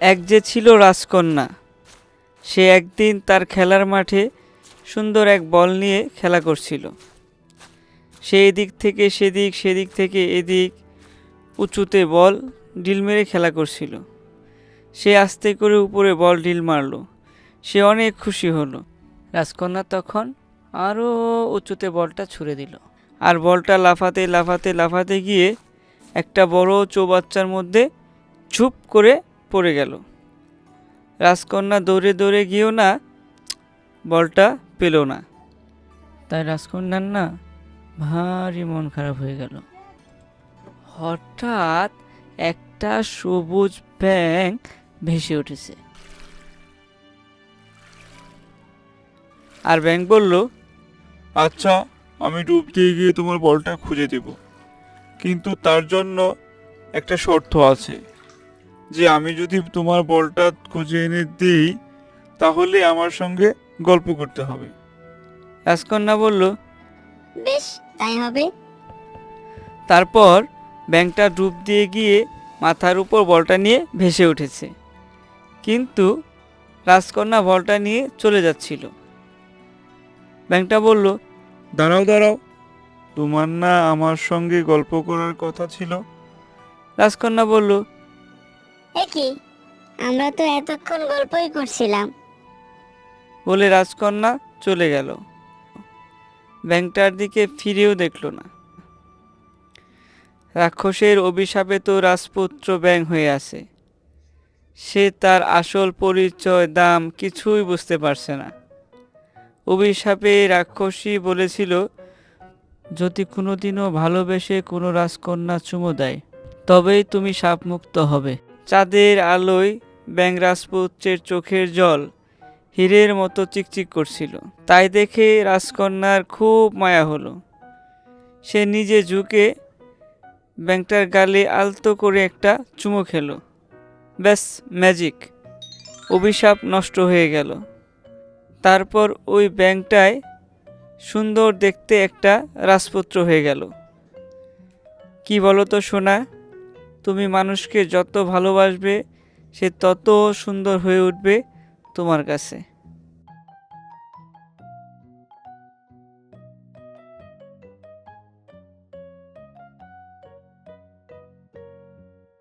এক যে ছিল রাজকন্যা, সে একদিন তার খেলার মাঠে সুন্দর এক বল নিয়ে খেলা করছিল। সে এদিক থেকে সেদিক সেদিক থেকে এদিক, উঁচুতে বল ডিল মেরে খেলা করছিল। সে আস্তে করে উপরে বল ডিল মারলো। সে অনেক খুশি হলো। রাজকন্যা তখন আরও উঁচুতে বলটা ছুঁড়ে দিল। আর বলটা লাফাতে লাফাতে লাফাতে গিয়ে একটা বড় চৌবাচ্চার মধ্যে চুপ করে পড়ে গেল। রাজকন্যা দৌড়ে দৌড়ে গিয়েও না বলটা পেল না। তাই রাজকন্যার না ভারী মন খারাপ হয়ে গেল। হঠাৎ একটা সবুজ ব্যাং ভেসে উঠেছে। আর ব্যাং বলল আচ্ছা আমি ডুব দিয়ে গিয়ে তোমার বলটা খুঁজে দেব। কিন্তু তার জন্য একটা শর্ত আছে। যে আমি যদি তোমার বলটা খুঁজে এনে দিই তাহলে আমার সঙ্গে গল্প করতে হবে। রাজকন্যা বলল বেশ তাই হবে। তারপর ব্যাংকটা ডুব দিয়ে গিয়ে মাথার উপর বলটা নিয়ে ভেসে উঠেছে। কিন্তু রাজকন্যা বলটা নিয়ে চলে যাচ্ছিল। ব্যাংকটা বলল দাঁড়াও দাঁড়াও। তোমার না আমার সঙ্গে গল্প করার কথা ছিল? রাজকন্যা বলল এ কি? আমরা তো এতক্ষণ গল্পই করছিলাম। বলে রাজকন্যা চলে গেল। ব্যাংকটার দিকে ফিরেও দেখল না। রাক্ষসের অভিশাপে তো রাজপুত্র ব্যাং হয়ে আছে। সে তার আসল পরিচয়, দাম কিছুই বুঝতে পারছে না। অভিশাপে রাক্ষসী বলেছিল, যদি কোনোদিনও ভালোবেসে কোনো রাজকন্যা চুমো দেয়, তবেই তুমি সাপমুক্ত হবে। চাঁদের আলোয় ব্যাং রাজপুত্রের চোখের জল হীরের মতো চিকচিক করছিল। তাই দেখে রাজকন্যার খুব মায়া হলো। সে নিজে ঝুঁকে ব্যাংকটার গালে আলতো করে একটা চুমো খেলো। ব্যাস, ম্যাজিক। অভিশাপ নষ্ট হয়ে গেল। তারপর ওই ব্যাংকটায় সুন্দর দেখতে একটা রাজপুত্র হয়ে গেল। কি বলো তো সোনা? তুমি মানুষকে যত ভালোবাসবে সে তত সুন্দর হয়ে উঠবে তোমার কাছে।